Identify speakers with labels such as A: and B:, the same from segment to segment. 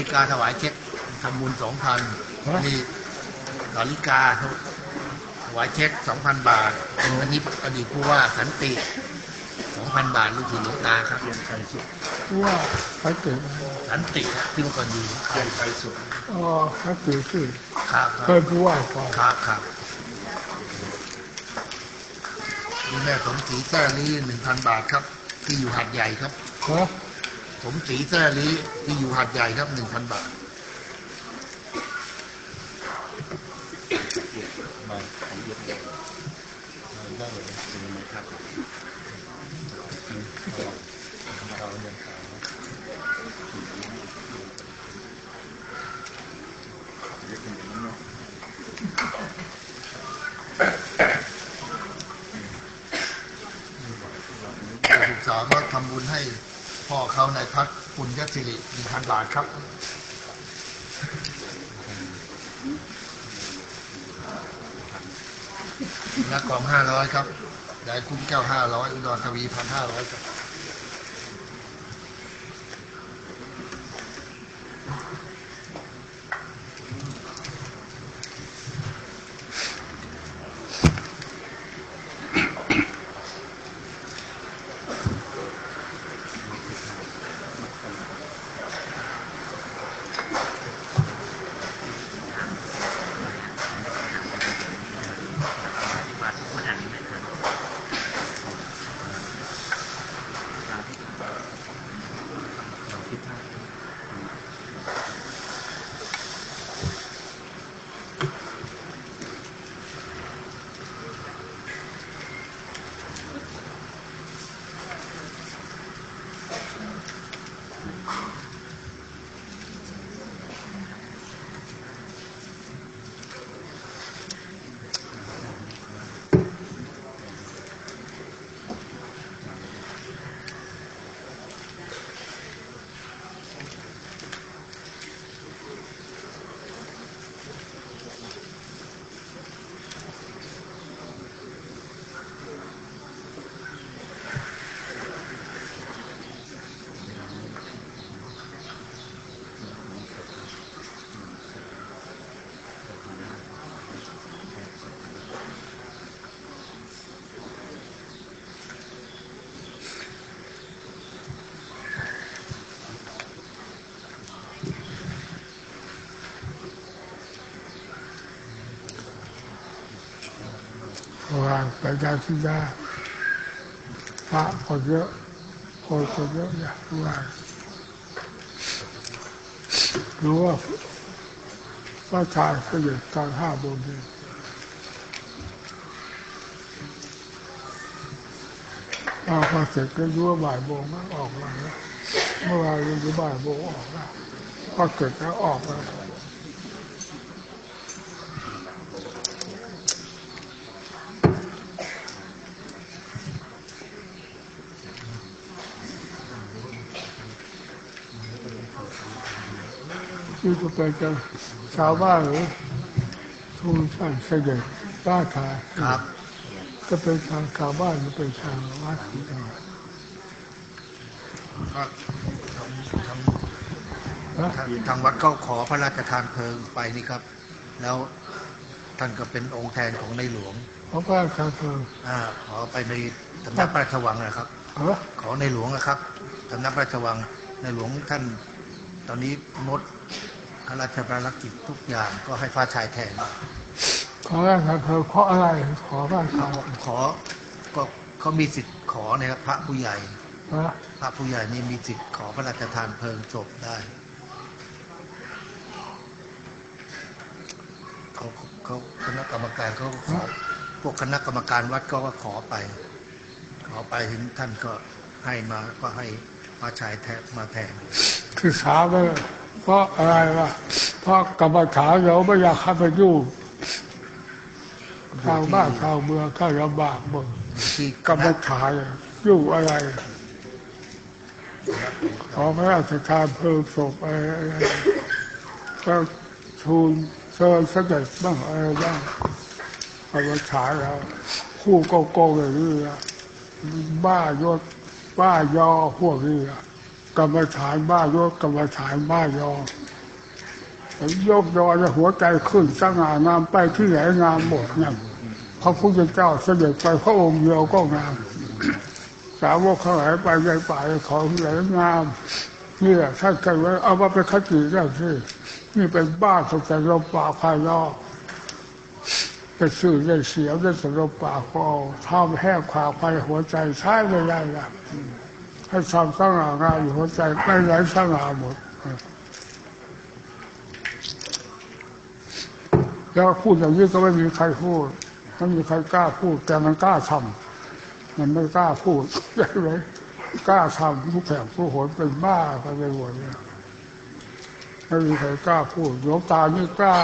A: นาฬิกาถวายเช็คทำบุญสองพันนี่นาฬิกาถวายเช็คสองพันบาทอันนี้อดีตผู้ว่าสันติสองพันบาทลูกศิษย์หลวงตาครับ
B: ว่าพระติ
A: สันติครับที่เมื่อก่อนอยู่เรียนไปสุด
B: อ๋อพระติที่
A: ครับ
B: เคยผู้ว่าก่อน
A: ครับครับนี่แม่สมศรีแท้ลีหนึ่งพันบาทครับ ที่อยู่หัดใหญ่ครับ
B: ฮะ
A: สมศรีแท้ลีที่อยู่หัดใหญ่ครับหนึ่งพันบาท
C: มามาได้เลยเป็นยังไงครับเราเรียนข่าวเรียกเป็นอย่างนั้นเนาะ
A: ศึกษาก็ทำบุญให้ พ่อเขาในายพัฒปุญญสิริหนึ่งพันบาทครับนักกองห้าร้อยครับนายคุ้มแก้วห้าร้อยอุดรทวีพันห้าร้อยครับ
C: เราคิดท่า
B: ว่าไปได้ที่ได้พระคนเยอะคนคนเยอะอย่างว่ารู้ว่าพระชายเสด็จตอนห้าโมงเย็นเอาพอเสร็จก็รู้ว่าบ่ายโมงมันออกมาแล้วเมื่อวานรู้บ่ายโมงออกแล้วพอเสร็จแล้วออกมา ที่จะไปกับชาวบ้านหรือทูลท่านเสด็จป้าทา
A: ครับ
B: จะเป็นทางชาวบ้านหรือเป็นทางวัดที่ไหน
A: ก็ทำท
B: นะำ
A: ทางทางวัดก็ขอพระราชทานเพลิงไปนี่ครับ แล้วท่านก็เป็นองค์แทนของในหลวง
B: เพราะว่าทางเธอ
A: อ่าขอไปในสำนักพระราชวังนะครับ
B: เออ
A: ขอในหลวงนะครับสำนักพระราชวังในหลวงท่านตอนนี้งดพ ระราชภารกิจทุกอย่างก็ให้ฟ้าชายแทน
B: ขอว่าทางเธอเพราะอะไร ขอว่าเขา
A: ขอก็เขามีสิทธิ์ขอนะครับพระผู้ใหญ่
B: นะ
A: พระผู้ใหญ่นี่มีสิทธิ์ขอพระราชทานเพลิงศพได้เขาเขาคณะกรรมการเขาก็ขอพวกคณะกรรมการวัดก็ก็ขอไป ขอไปถึงท่านก็ให้มาก็ให้มาชายแทนมาแทน
B: คือสาวเลย เพราะอะไรวะเพราะกรรมฐานเราไม่อยากเข้าไปยุ่งชาวบ้านชาวเมืองเข้าลำบากหมดกรรมฐานยุ่งอะไรขอพระราชทานเพลิงศพอะไรอะไรก็ทูลเชิญเสด็จบ้างอะไรบ้างกรรมฐานเราคู่โกโก้เลยนี่อบ้ายศบ้ายอพวกนี้อะ กรรมฐานบ้ายศกรรมฐานบ้ายอยกยอแล้วหัวใจขึ้นสง่างามไปที่ไหนงามหมดเนี่ยพระพุทธเจ้าเสด็จไปพระองค์เดียวก็งาม สาวกเขาไหลไปในป่าของไหลงามนี่แหละท่านเคยไว้เอามาเป็นคติได้สินี่เป็นบ้านสงแต่ลมป่าภายนอกเป็นสื่อได้เสียวได้สลมป่าคอทำแห้งขวากภายหัวใจใช้ไม่ได้ละ ให้ทำสง่างามอยู่หัวใจไม่ไหลสง่าหมดแล้วพูดอย่างนี้ก็ไม่มีใครพูดไม่มีใครกล้าพูด แต่มันกล้าทำมันไม่กล้าพูดใช่ไหมกล้าทำผู้แข่งผู้โหนเป็นบ้าไปไปหมดเลยไม่มีใครกล้าพูดหลวงตานี่กล้า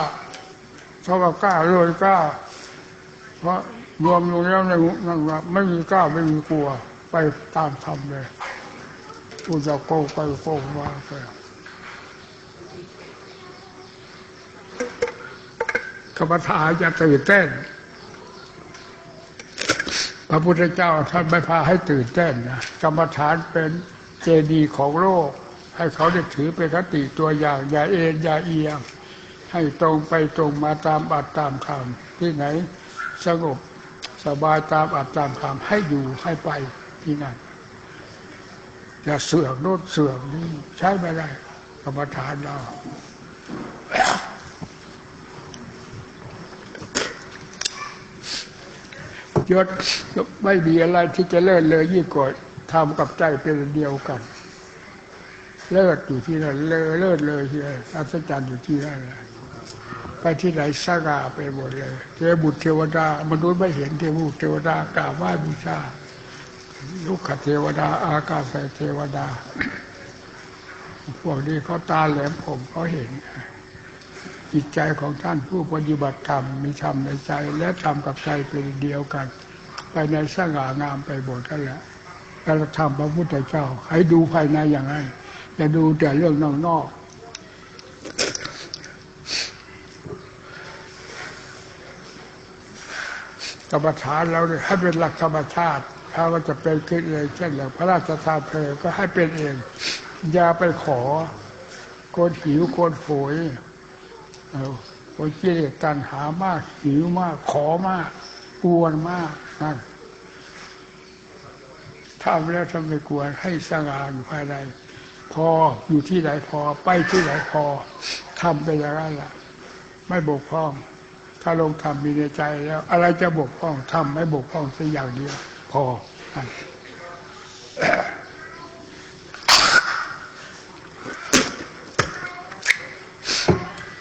B: เพราะว่ากล้าเลยกล้า เพราะรวมลงแล้วในนั่นว่าไม่มีกล้าไม่มีกลัว ไปตามทำเลย กูจะโกงไปโกงมาไปกรรมฐานจะตื่นเต้น พระพุทธเจ้าท่านไม่พาให้ตื่นเต้นนะกรรมฐานเป็นเจดีย์ของโลก ให้เขาได้ถือเป็นคติตัวอย่าง อย่าเอ็นอย่าเอียง ให้ตรงไปตรงมาตามอัตตามคำที่ไหนสงบสบายตามอัตตามคำให้อยู่ให้ไปที่นั่น อย่าเสื่อมโน้นเสื่อมนี่ใช้ไม่ได้กรรมฐานเรายศไม่มีอะไรที่จะเลิศเลยยิ่งกว่าทำกับใจเป็นเดียวกัน เลิศอยู่ที่นั่นเลอเลิศเลยที่นั่นอัศจรรย์อยู่ที่นั่นไปที่ไหนสง่าไปหมดเลยเทวบุตรเทวดามนุษย์ไม่เห็นเทวบุตรเทวดากราบไหว้บูชา ลูกขเทวดา อากาศเทวดา พวกนี้เขาตาแหลมผมเขาเห็น จิตใจของท่านผู้ปฏิบัติธรรมมีธรรมในใจ และธรรมกับใจเป็นเดียวกัน ไปในสง่างามไปหมดกันแหละการธรรมพระพุทธเจ้า ให้ดูภายในอย่างไรอย่าดูแต่เรื่องนอกๆกรรมฐานเราเนี่ยให้เป็นหลักธรรมชาติ ถ้าว่าจะเป็นขึ้นเองเช่นอย่างพระราชทานเพลก็ให้เป็นเองอย่าไปขอโกนหิวโกนโผยเอาโอ้ยกิเลสตัณหามากหิวมาก ขอมากกวนมากนั่นทำแล้วทำไม่กวนให้สง่าอยู่ภายในพออยู่ที่ไหนพอไปที่ไหนพอทำไปอย่างนั้นแหละไม่บกพร่อง ถ้าลงทำมีในใจแล้ว อะไรจะบกพร่องทำไม่บกพร่องสักอย่างเดียว พอ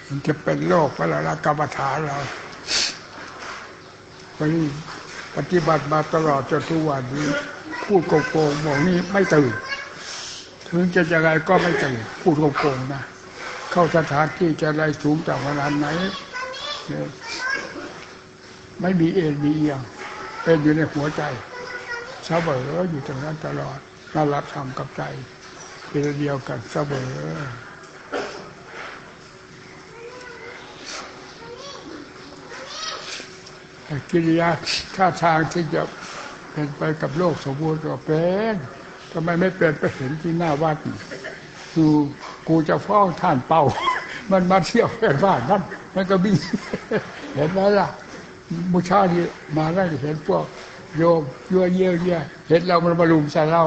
B: มันจะเป็นโรคเพระเราละกรรมฐานเราไปปฏิบัติมาตลอดจนทุกวันนี้พูดโกงๆบอกนี่ไม่ตื่น ถึงจะยังไงก็ไม่ตื่น พูดโกงๆนะ เข้าสถานที่จะไรสูงจากขนาดไหน ไม่มีเอ็นมีเอียง เป็นอยู่ในหัวใจ เสมออยู่ตรงนั้นตลอดน่ารับทำกับใจเป็นเดียวกันเสมอกิริยาท่าทางที่จะเป็นไปกับโลกสมบูรณ์ก็เป็นทำไมไม่เป็นไปเห็นที่หน้าวัดคือกูจะฟ้องท่านเป่า มันมาเที่ยวเป็นบ้านนั่นมันก็บินเห็นไหมล่ะมุชาที่มาได้เห็นพวก โยมยั่วเยี่ยวเยี่ยเห็นเรามันมาลุมใส่เรา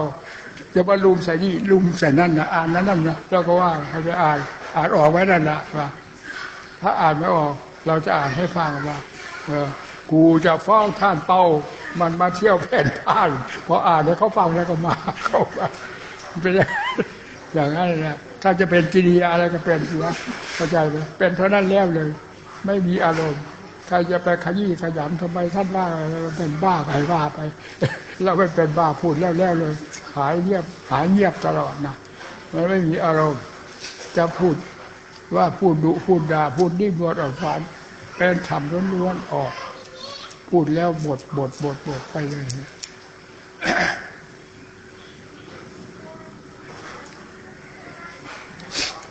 B: จะมาลุมใส่นี่ลุมใส่นั่นนะอ่านนั้นนั่นนะเราก็ว่าให้ไปอ่านอ่านออกไว้นั่นนะว่าถ้าอ่านไม่ออก เราจะอ่านให้ฟังว่าเออกูจะฟ้องท่านเป้า มันมาเที่ยวแผ่นท่านพออ่านแล้วเขาฟังแล้วก็มาเข้ามาเป็นอย่างนั้นแหละถ้าจะเป็นกิริยาอะไรก็เป็นนะเข้าใจไหมเป็นเท่านั้นแล้วเลย ไม่มีอารมณ์ ใครจะไปขยี้ขยำทำไมท่านว่าเราเป็นบ้าไปว่าไป เราไม่เป็นบ้าพูดแล้วแล้วเลยหายเงียบหายเงียบตลอดนะมันไม่มีอารมณ์จะพูดว่าพูดดุพูดด่าพูดนิ่มนวลออกฟันเป็นธรรมล้วนๆออก พูดแล้วบทบทบทบทไปเลย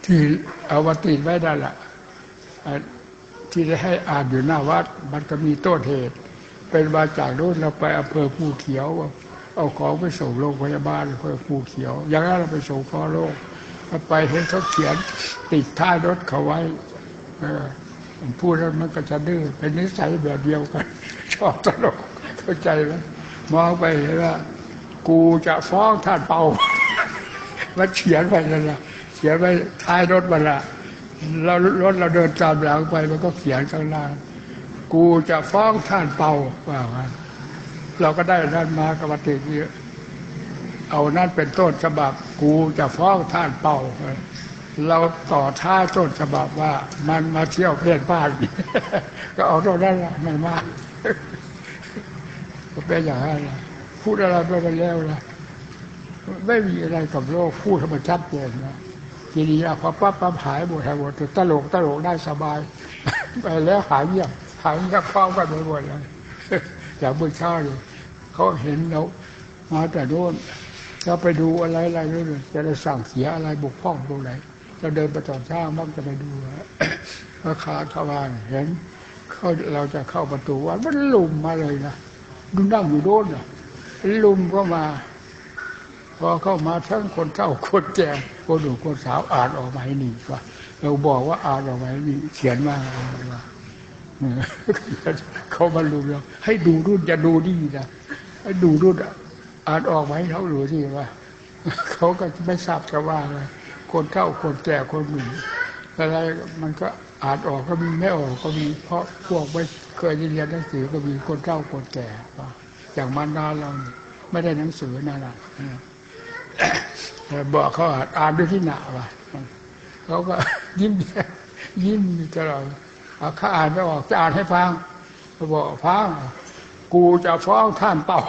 B: ที่เอาวติไว้ได้ละ ที่ได้ให้อ่านอยู่หน้าวัด มันก็มีต้นเหตุ เป็นมาจากโน้นเราไปอำเภอภูเขียว เอาของไปส่งโรงพยาบาลอำเภอภูเขียว อย่างนั้นเราไปส่งพ่อโรคไปเห็นเขาเขียนติดท้ายรถเขาไว้พูดแล้วมันก็จะดื้อเป็นนิสัยแบบเดียวกัน ชอบตลกเข้าใจไหมมองไปเห็นว่า กูจะฟ้องท่านเปามันเขียนไปนั่นแหละเขียนไปท้ายรถมันละ เรารถเราเดินตามหลังไปมันก็เขียนข้างล่างกูจะฟ้องท่านเป่าว่าเราก็ได้นั่นมากรรมติกนี้เอานั่นเป็นต้นฉบับ กูจะฟ้องท่านเป่าเราต่อท้ายต้นฉบับว่า มันมาเที่ยวเพศบ้านก็เอาเท่านั้นละไม่มากก็เป็นอย่างนั้นละพูดอะไรไปไปแล้วละไม่มีอะไรกับโลกพูดให้มันชัดเจนนะ ทีนี้อะพอปั๊บปั๊บหายหมดหายหมดตลกตลกได้สบาย ไปแล้วหายเงียบหายเงียบเฝ้ากันไปหมดเลยอย่าเมื่อเช้าเลยเขาเห็นเรามาแต่โน่นจะไปดูอะไรอะไรนู่นจะได้สั่งเสียอะไรบกพร่องตรงไหนจะเดินไปตอนเช้ามักจะไปดูราคาชาวานเห็นเขาเราจะเข้าประตูวัดมันลุมมาเลยนะดูนั่งอยู่โน่นนะลุมก็มา พอเข้ามาทั้งคนเฒ่าคนแก่คนหนุ่มคนสาวอ่านออกมาให้นี่ว่าเราบอกว่าอ่านออกมาให้นี่เขียนมาว่าเขามาลุมเราให้ดูรุ่นจะดูดีนะให้ดูรุ่นอะอ่านออกมาให้เขาดูที่ว่าเขาก็ไม่ทราบจะว่าอะไรคนเฒ่าคนแก่คนหนุ่มอะไรมันก็อ่านออกก็มีไม่ออกก็มี เพราะพวกไม่เคยเรียนหนังสือก็มีคนเฒ่าคนแก่อย่างมารดาเราไม่ได้หนังสือนั่นแหละ บอกเขาอ่านด้วยที่หนาว่ะเขาก็ยิ้มยิ้มตลอดเอาเขาอ่านไม่ออกจะอ่านให้ฟังเขาบอกฟังกูจะฟ้องท่านเป่า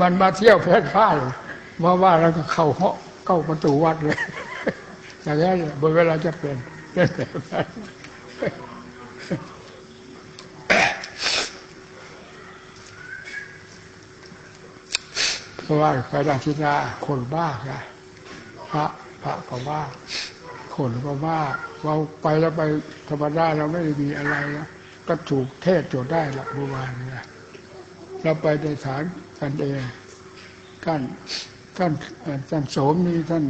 B: มันมาเที่ยวเพชรพ่ายมาว่าแล้วก็เข้าห้องเข้าประตูวัดเลยอย่างนี้เบอร์เวลาจะเป็นเป็นแบบนั้น เพราะว่าไปดังทินาคนบ้าไงพระพระก็บ้าคนก็บ้าเราไปแล้วไปธรรมดาเราไม่ได้มีอะไรนะก็ถูกเทศจดได้ละเมื่อวานเนี่ยเราไปในฐานกันเองท่านท่านท่านโสมนี่ท่าน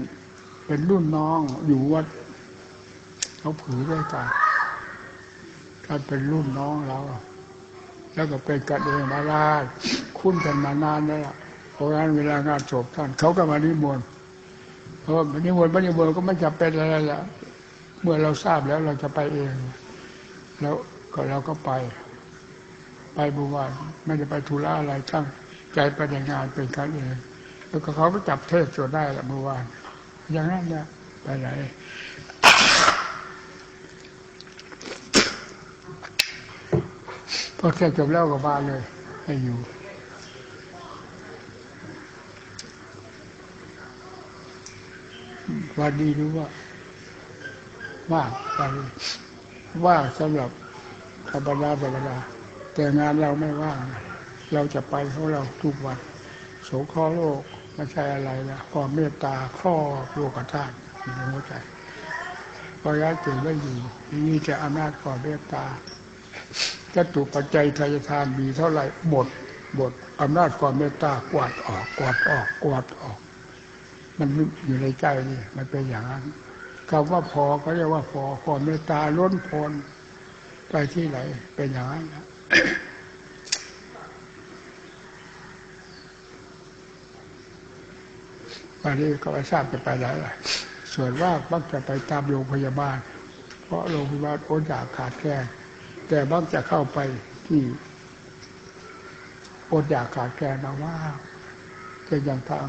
B: เป็นรุ่นน้องอยู่วัดเขาผือด้วยกันท่านเป็นรุ่นน้องเรา แล้วก็เป็นกันเองมาลาดคุ้นกันมานานแล้วล่ะ พราะงั้นเวลางานศพท่านเขาก็มานิมนต์เพราะนิมนต์ไม่นิมนต์ก็ไม่จะเป็นอะไรล้วเมื่อเราทราบแล้วเราจะไปเอง แล้วก็เราก็ไป ไปเมื่อวานไม่ได้ไปธุระอะไรตั้งใจไปในงานเป็นกันเอง แล้วก็เขาก็จับเทศจนได้ละเมื่อวาน อย่างนั้นนี่ยไปไหนพอเทศจบแล้วก็มาเลย ให้อยู่ วันดีรู้ว่า ว่างวันว่างสำหรับธรรมดาธรรมดาแต่งานเราไม่ว่าง เราจะไปของเราทุกวันสงเคราะห์โลกไม่ใช่อะไรนะความเมตตาครอบโลกธาตุอยู่ในหัวใจพราะงั้นจึงไม่อยู่มีแต่อำนาจความเมตตาจตุปัจจัยทายทานมีเท่าไหร่หมดหมดอำนาจความเมตตากวาดออกกวาดออกกวาดออก มันอยู่ในใจนี่มันเป็นอย่างนั้นคำว่าพอก็เรียกว่าพอความเมตตาล้นพ้นไปที่ไหนเป็นอย่างนั้นวันนี้ก็ไม่ทราบจะไปไหนล่ะส่วนว่ามักจะไปตามโรงพยาบาล เพราะโรงพยาบาลอดอยากขาดแคลนแต่บางจะเข้าไปที่อดอยากขาดแคลนมาว่า จะอย่างทาง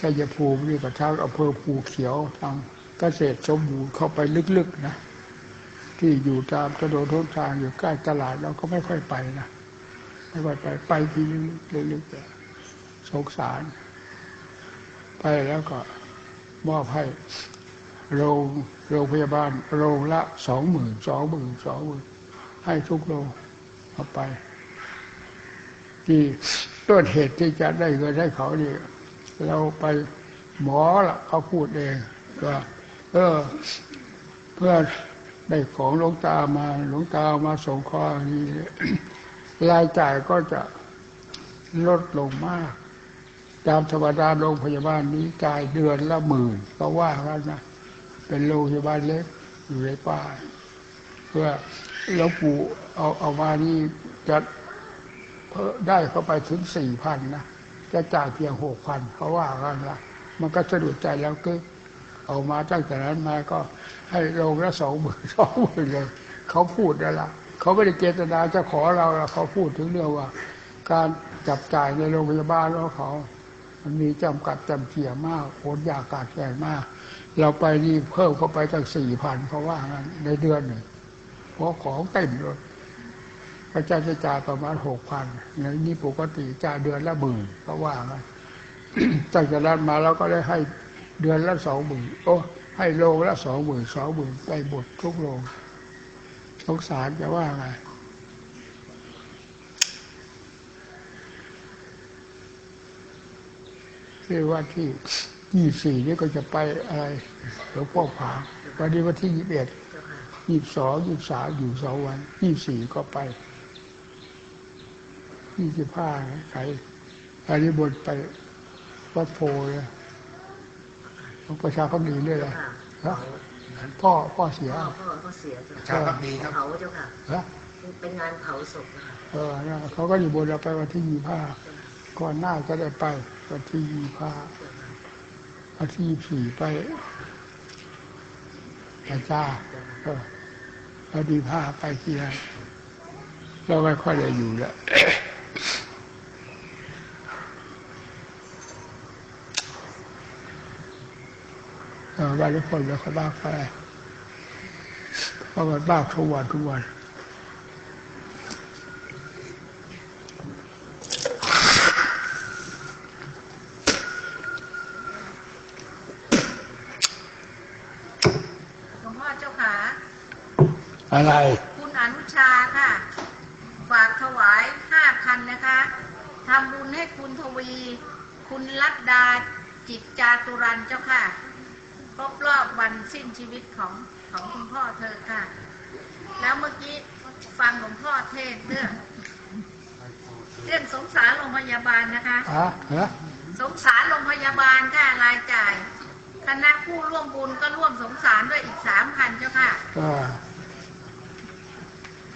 B: ชัยภูมินี่กับทางอำเภอภูเขียวทางเกษตรสมบูรณ์เข้าไปลึกๆนะที่อยู่ตามถนนทุนทางอยู่ใกล้ตลาดเราก็ไม่ค่อยไปนะไม่ค่อยไปไปทีลึกๆแต่สงสาร ไปแล้วก็มอบให้โรงโรงพยาบาลโรงละสองหมื่นสองหมื่นสองหมื่นให้ทุกโรงเอาไป ที่ ต้นเหตุที่จะได้เงินให้เขานี่เราไปหมอละเขาพูดเองว่าเออ เพื่อได้ของหลวงตามาหลวงตามาส่งข้อนี้รายจ่ายก็จะลดลงมาก ตามธรรมดาโรงพยาบาลนี้จ่ายเดือนละหมื่นก็ว่ากันนะเป็นโรงพยาบาลเล็กอยู่ในป่าเพื่อหลวงปู่เอาเอามานี่จะ ได้เข้าไปถึงสี่พันนะจะจ่ายเพียงหกพันเขาว่ากันละมันก็สะดุดใจแล้วก็เอามาตั้งแต่นั้นมาก็ให้โรงละสองหมื่นสองหมื่นเลยเขาพูดนั่นละเขาไม่ได้เจตนาจะขอเราละเขาพูดถึงเรื่องว่า การจับจ่ายในโรงพยาบาลของเขามันมีจำกัดจำเกียมากโอนยากาดแคลนมาก เราไปนี่เพิ่มเข้าไปตั้งสี่พันเพราะว่างั้นในเดือนหนึ่งเพราะของเต็มเลย พระเจ้าจะจ่ายประมาณหกพันนี่ปกติจ่ายเดือนละหมื่นเพราะว่างั้นตั้งแต่นั้นมาเราก็ได้ให้เดือนละสองหมื่นโอ้ให้โรงละสองหมื่นสองหมื่นไปหมดทุกโรงสงสารจะว่าไงที่ว่าที่ยี่สี่นี่ก็จะไปอะไรหลวงพ่อผาวันนี้วันที่ยี่สิบเอ็ดยี่สองยี่สามอยู่สองวันยี่สี่ก็ไป ยี่สิบห้าใครอันนี้บนไปวัดโพเลยประชาพักดีเลยเหรอฮะพ่อพ่อเสีย
D: พ่อพ่อเสียจ้ะ
A: ชาพักดีครับ
D: เผาเจ้าค่ะเป็นงานเผาศพนะคะ
B: เออเขาก็อยู่บนเราไปวันที่ยี่ห้าก่อนหน้าจะได้ไปวันที่ยี่ห้าวันที่ยี่สี่ไปอาจารย์เออแล้วดีผ้าไปที่นั่นเราไม่ค่อยได้อยู่แล้วเออ วันทุกคนเราก็บ้าไปเพราะมันบ้าทุกวันทุกวัน
E: หลวงพ่อเจ้าค่ะ
B: อะไร
E: คุณอนุชาค่ะ ฝากถวายห้าพันนะคะทำบุญให้คุณทวี คุณลัดดาจิตจาตุรันเจ้าค่ะ ครบรอบวันสิ้นชีวิตของของคุณพ่อเธอค่ะ แล้วเมื่อกี้ฟังหลวงพ่อเทศน์เรื่องเรื่องสงสารโรงพยาบาลนะคะ
B: อะฮะ
E: สงสารโรงพยาบาลค่ะรายจ่าย คณะผู้ร่วมบุญก็ร่วมสงสารด้วยอีกสามพันเจ้าค่ะ
B: อ่า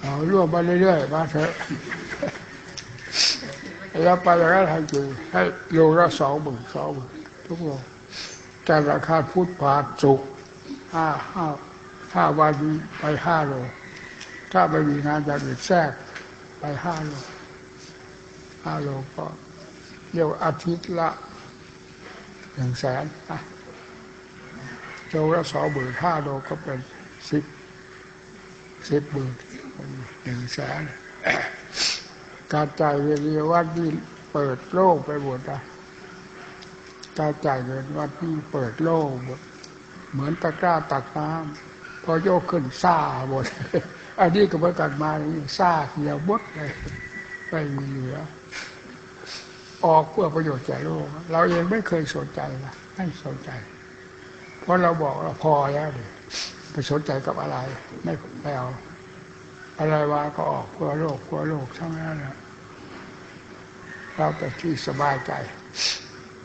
B: เอาร่วมไปเรื่อยๆมาเถอะแล้วไปอย่างนั้นให้อยู่ให้โลละสองหมื่นสองหมื่นทุกโล แต่ราคาพุทธผาสุกห้าห้าห้าวันไปห้าโลถ้าไม่มีงานจะอื่นแทรกไปห้าโลห้าโลก็เรียกว่าอาทิตย์ละหนึ่งแสนอะโลละสองหมื่นห้าโลก็เป็นสิบสิบหมื่นหนึ่งแสนการจ่ายเงินวัดนี่เปิดโล่งไปหมดนะ การจ่ายเงินวัดนี่เปิดโล่งหมดเหมือนตะกร้าตักน้ำพอโยกขึ้นซ่าหมดอันนี้ก็เหมือนกันมาซ่าเขียวบดเลยไม่มีเหลือ ออกเพื่อประโยชน์แก่โลก เราเองไม่เคยสนใจนะไม่สนใจ เพราะเราบอกเราพอแล้วเลยไปสนใจกับอะไร ไม่ไม่เอาอะไรมาก็ออกเพื่อโลกเพื่อโลกทั้งนั้นนะเราไปที่สบายใจ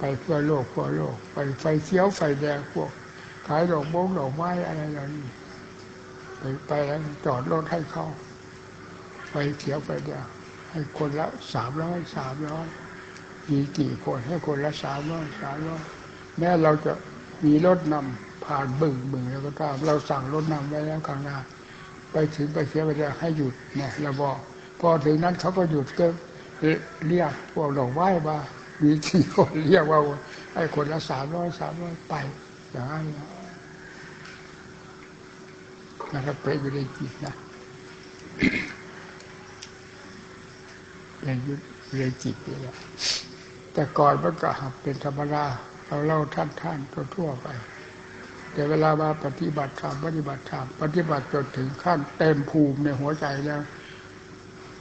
B: ไปเพื่อโลกเพื่อโลก ไปไฟเขียวไฟแดงพวก ขายดอกบงดอกไม้อะไรเหล่านี้ไปไปแล้วจอดรถให้เขาไฟเขียวไฟแดงให้คนละสามร้อยสามร้อยมีกี่คนให้คนละสามร้อยสามร้อยแม้เราจะมีรถนำผ่านบึงบึงแล้วก็ตามเราสั่งรถนำไว้แล้วข้างหน้าไปถึงไปเสียไปแล้วให้หยุดเนี่ยเราบอกพอถึงนั้นเขาก็หยุดก็เรียกพวกดอกไม้มา มีกี่คนเรียกว่าให้คนละสามร้อยสามร้อยไปอย่างนั้นนะนะครับเป็นอยู่ในจิตนะเป็นอยู่ในจิตนี่แหละแต่ก่อนมันก็หักเป็นธรรมดาเราเล่าท่านท่านทั่วไป แต่เวลามาปฏิบัติธรรมปฏิบัติธรรมปฏิบัติจนถึงขั้นเต็มภูมิในหัวใจแล้ว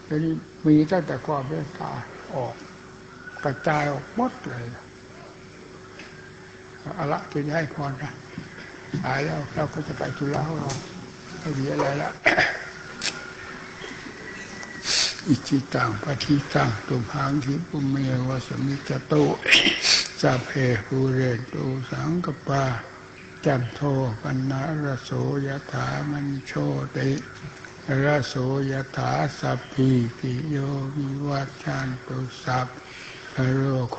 B: ทีนี้มีตั้งแต่ความเมตตาออก กระจายออกหมดเลยเอาละจะให้พรนะตายแล้วเราก็จะไปจุฬาเราไม่มีอะไรละอิจิตังปฏิตังตุมหังคิปุเมวะสมิจโตสัพเพภูเรนตุสังกปาจันโทปันนะระโสยถามันโชติระโสยถาสัพพิติโยวิวัชชันตุสัพ พะโรโค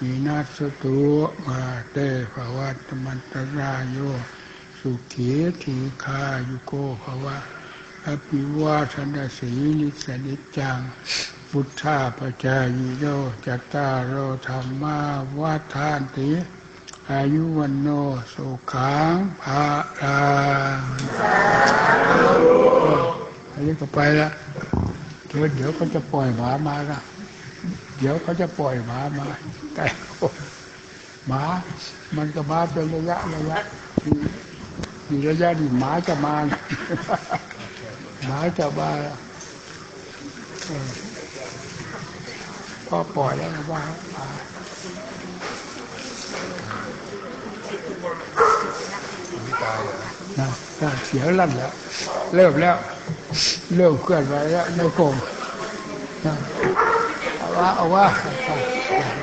B: วินัสตุมาเตภวัตมันตรายโย สุขีทีคายุโกภวะอภิวาทนาสีลิสนิจจัง พุทธาปจายโยจัตตารโอธรรมาวัฏานติอายุวันโนสุขังภาลังอันนี้ก็ไปแล้วเดี๋ยวเดี๋ยวเขาจะปล่อยหมามาละ เดี๋ยวเขาจะปล่อยหมามา แต่หมา มันก็มาเป็นระยะระยะมีระยะนี่หมาจะมาหมาจะมาเออพอปล่อยแล้วว่าหมา
C: ไม่ตายเหรอ
B: นะเสียลั่นแล้ว เริ่มแล้ว เริ่มเคลื่อนไหวแล้วในกงนะ ว่าเอาว่า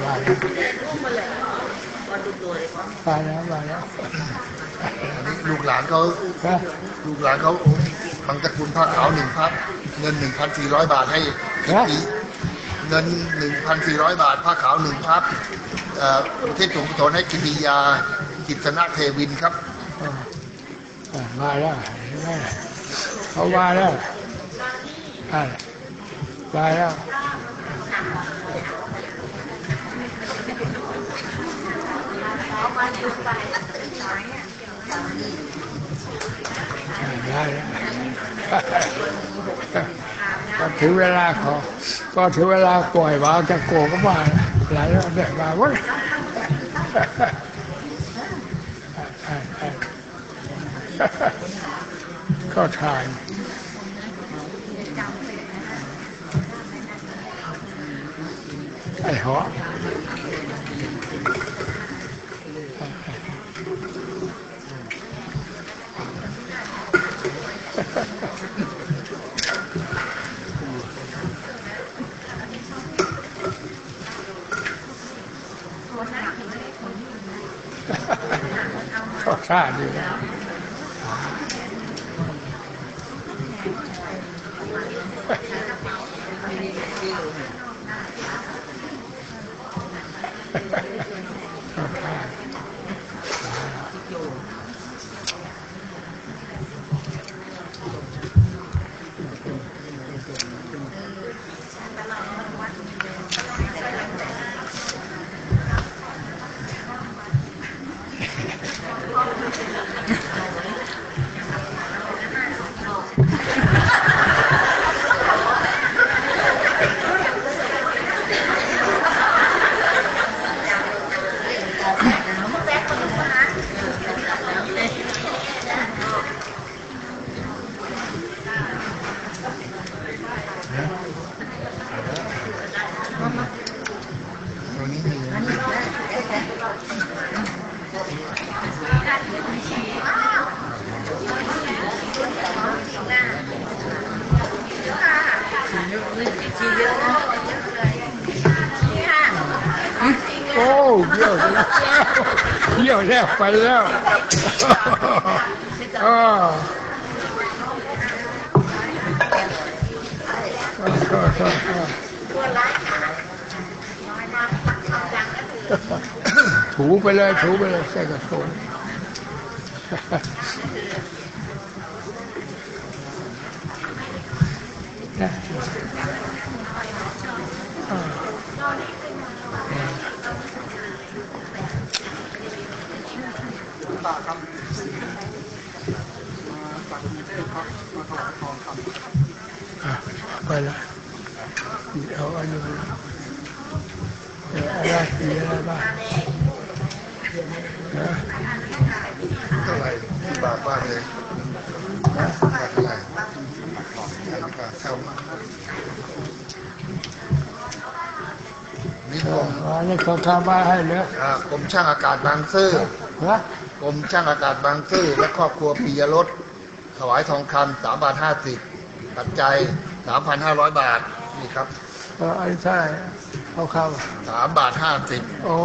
B: ว่าแล้วว่าแล้วว่าแล้ว
A: ลูกหลานเขาลูกหลานเขาบางตระกูลผ้าขาวหนึ่งพับเงินหนึ่งพันสี่ร้อยบาทให้เงินหนึ่งพันสี่ร้อยบาท ผ้าขาวหนึ่งพับเอ่อประเทศสงฆ์กุศลให้กิติยากิตนะเทวินครับ
B: มาแล้วเขาว่าแล้วอ่าว่าแล้ว ได้แล้วก็ถึงเวลาขอ ก็ถึงเวลาปล่อยหมาจะโกก็มาหลายรอบได้มาเว้ยก็ทานไอ้หาะก็ท่ โอ้เยี่ยวแล้วเยี่ยวแล้วไป ตาทครับ มาจากกรุงเทพครับ มาถวายทองครับไปละเอาอันนี้อะไรมีอะไรบ้าง
A: เท่าไหร่ที่บาทบ้างเลยเท่าไหร่เท่านี่ผม
B: อันนี้เขาทำมาให้เลย
A: อ่ากรมช่างอากาศบางซื่อ
B: ฮะ
A: กรมช่างอากาศบางซื่อและครอบครัวปิยรสถวายทองคำสามบาทห้าสิบปัจจัยสามพันห้าร้อยบาทนี่ครับ
B: เออไอ้ใช่เขาเข้า
A: สามบาทห้าสิบ
B: โอ้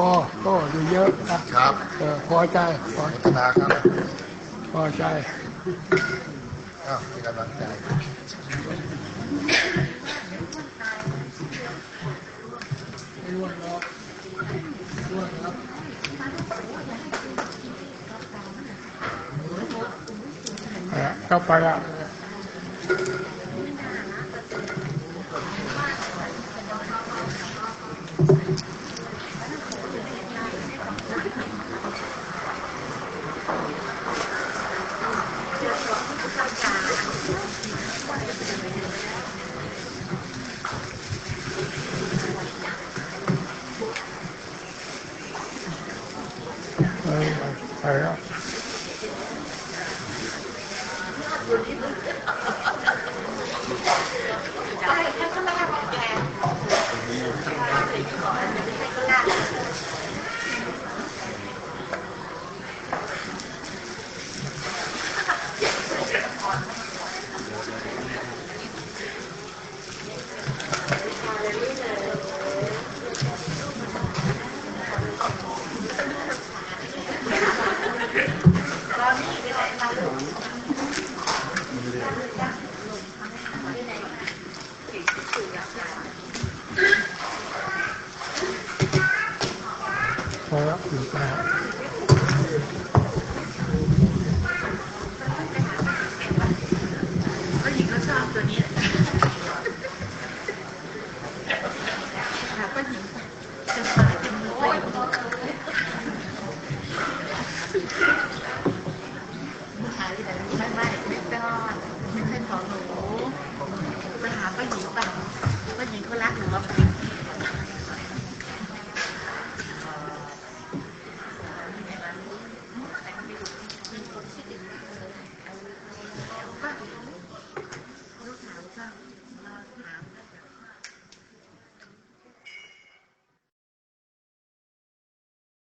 B: ก็ดูเยอะนะครับเออพอใจพอ
A: โฆษณาครับ
B: พอใจ
A: อ้าวมีกำลังใจ
B: เออก็ไปละเออไปแล้ว พอแล้วถึงแล้ว